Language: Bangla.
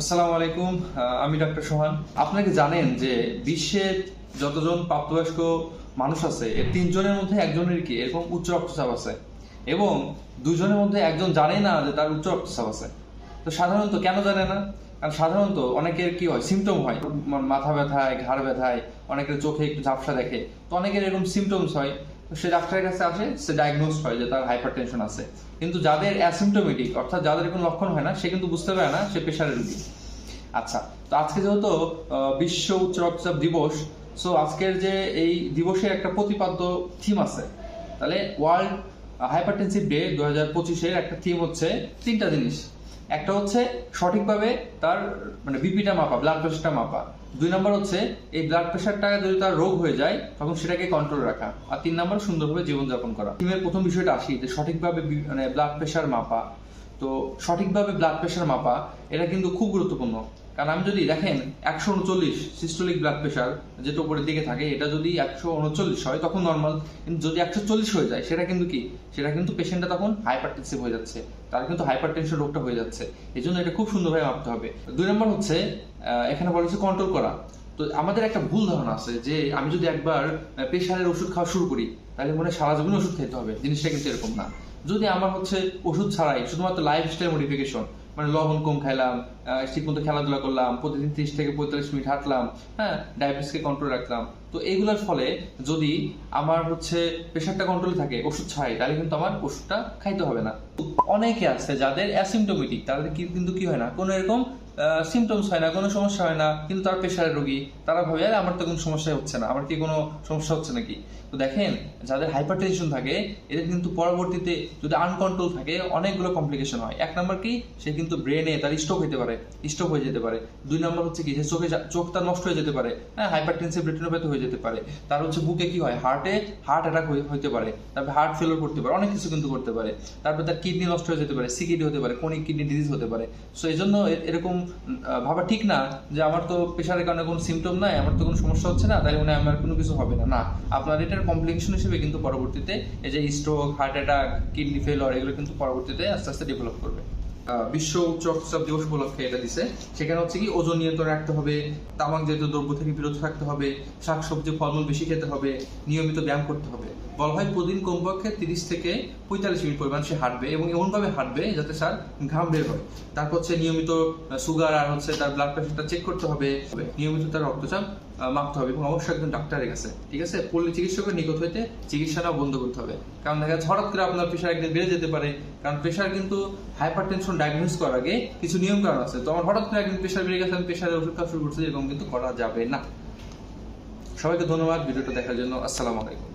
আসসালামু আলাইকুম আমি ডক্টর সোহান। আপনাকে জানেন যে বিশ্বের যতজন প্রাপ্তবয়স্ক মানুষ আছে, এর তিনজনের মধ্যে একজনের কি এরকম উচ্চ রক্তচাপ আছে? এবং দুজনের মধ্যে একজন জানে না যে তার উচ্চ রক্তচাপ আছে। তো সাধারণত কেন জানে না? কারণ সাধারণত অনেকের কি হয় সিমটম হয়। মাথা ব্যথায়, ঘাড় ব্যথায়, অনেকের চোখে একটু ঝাপসা দেখে। তো অনেকের এরকম সিমটমস হয়। সে ডাক্তারের কাছে আসে, সে ডায়াগনোজ হয় যে তার হাইপার টেনশন আছে। কিন্তু যাদের অ্যাসিমটোমেটিক অর্থাৎ যাদের কোনো লক্ষণ হয় না, সে কিন্তু বুঝতে পারে না সে প্রেশারের রুগী। আচ্ছা তো আজকে যেহেতু বিশ্ব উচ্চ রক্তচাপ দিবস সো আজকের যে এই দিবসের একটা প্রতিপাদ্য থিম আছে, তাহলে ওয়ার্ল্ড হাইপারটেনসিভ ডে দু হাজার পঁচিশের একটা থিম হচ্ছে তিনটা জিনিস। একটা হচ্ছে সঠিকভাবে তার মানে বিপিটা মাপা ব্লাড প্রেশারটা মাপা। দুই নম্বর হচ্ছে এই ব্লাড প্রেশারটা যদি তার রোগ হয়ে যায়, তখন সেটাকে কন্ট্রোল রাখা। আর তিন নম্বর সুন্দরভাবে জীবনযাপন করা। থিমের প্রথম বিষয়টা আসি, যে সঠিকভাবে মানে ব্লাড প্রেশার মাপা। তো সঠিকভাবে ব্লাড প্রেশার মাপা, এটা কিন্তু খুব গুরুত্বপূর্ণ। কারণ আমি যদি দেখেন একশো উনচল্লিশ সিস্টোলিক ব্লাড প্রেশার যেটা উপরের দিকে থাকে, এটা যদি একশো উনচল্লিশ হয়, তখন নর্মাল কিন্তু যদি একশো চল্লিশ হয়ে যায়, সেটা কিন্তু কি? সেটা কিন্তু পেশেন্টটা তখন হাইপারটেনসিভ হয়ে যাচ্ছে। তার কিন্তু হাইপারটেনশন রোগটা হয়ে যাচ্ছে। এই জন্য এটা খুব সুন্দরভাবে মাপতে হবে। দুই নম্বর হচ্ছে এখানে বলা হচ্ছে কন্ট্রোল করা। তো আমাদের একটা ভুল ধারণা আছে যে আমি যদি একবার প্রেশারের ওষুধ খাওয়া শুরু করি, তাহলে মনে হয় সারা জীবন ওষুধ খেতে হবে। জিনিসটা কিন্তু এরকম না। যদি আমার হচ্ছে ওষুধ ছাড়াই, শুধুমাত্র লাইফস্টাইল মডিফিকেশন মানে লবণ কম খাইলাম ঠিক মতো খেলাধুলা করলাম, প্রতিদিন ত্রিশ থেকে পঁয়তাল্লিশ মিনিট হাঁটলাম হ্যাঁ ডায়াবেটিসকে কন্ট্রোল রাখলাম। তো এইগুলোর ফলে যদি আমার হচ্ছে প্রেশারটা কন্ট্রোলে থাকে, ওষুধ ছাড়াই, তাহলে কিন্তু আমার ওষুধটা খাইতে হবে না। অনেকে আছে যাদের অ্যাসিমটোমেটিক তাদের কিন্তু কি হয় না, কোনো এরকম সিমটমস হয় না কোনো সমস্যা হয় না কিন্তু তার প্রেশারের রোগী তারা ভাবে "আরে, আমার তো কোনো সমস্যা হচ্ছে না আমার কি কোনো সমস্যা হচ্ছে নাকি? তো দেখেন যাদের হাইপার টেনশন থাকে এদের কিন্তু পরবর্তীতে যদি আনকন্ট্রোল থাকে অনেকগুলো কমপ্লিকেশন হয়। এক নম্বর কি? সে কিন্তু ব্রেনে তার স্ট্রোক হতে পারে স্ট্রোক হয়ে যেতে পারে। দুই নম্বর হচ্ছে কি সে চোখে চোখ তার নষ্ট হয়ে যেতে পারে। হ্যাঁ হাইপার টেনসিভ রেটিনোপ্যাথি হয়ে যেতে পারে। তার হচ্ছে বুকে কি হয়? হার্টে হার্ট অ্যাটাক হতে পারে। তারপরে হার্ট ফেলোর করতে পারে অনেক কিছু কিন্তু করতে পারে। তারপরে তার কিডনি নষ্ট হয়ে যেতে পারে সিকিডি হতে পারে কোনিক কিডনি ডিজিজ হতে পারে। সো এই জন্য এরকম ভাবা ঠিক না যে আমার তো প্রেশারের কারণে কোনো সিমটম নাই, আমার তো কোনো সমস্যা হচ্ছে না তাই মনে হয় আমার কোনো কিছু হবে না। না, আপনার এটার কমপ্লিকেশন হিসেবে কিন্তু পরবর্তীতে এই যে stroke heart attack kidney failure এগুলো কিন্তু পরবর্তীতে আস্তে আস্তে ডেভেলপ করবে। বিশ্ব রক্তচাপ দিবস উপলক্ষে এটা দিছে। সেখানে হচ্ছে কি ওজন নিয়ন্ত্রণ রাখতে হবে, তামাক জাতীয় দ্রব্য থেকে বিরত থাকতে হবে, শাকসবজি, ফলমূল বেশি খেতে হবে, নিয়মিত ব্যায়াম করতে হবে। বলা হয় প্রতিদিন কমপক্ষে তিরিশ থেকে পঁয়তাল্লিশ মিনিট পরিমাণ সে হাঁটবে এবং এমনভাবে হাঁটবে যাতে তার ঘাম বের হয়। তারপর হচ্ছে নিয়মিত সুগার আর হচ্ছে তার ব্লাড প্রেশারটা চেক করতে হবে। নিয়মিত তার রক্তচাপ মাপতে হবে এবং অবশ্যই একজন ডাক্তারের কাছে, ঠিক আছে? পল্লী চিকিৎসকের নিকট হইতে চিকিৎসাটা বন্ধ করতে হবে। কারণ দেখা যাচ্ছে হঠাৎ করে আপনার প্রেশার একদিন বেড়ে যেতে পারে, কারণ প্রেশার কিন্তু হাইপার টেনশন ডায়াগনোস করার আগে কিছু নিয়ম কারণ আছে। তো আমার হঠাৎ করে একদিন প্রেশার বেড়ে গেছে, আমি প্রেশারের ওষুধ খাওয়া শুরু করছি, এরকম কিন্তু করা যাবে না। সবাইকে ধন্যবাদ ভিডিওটা দেখার জন্য। আসসালামু আলাইকুম।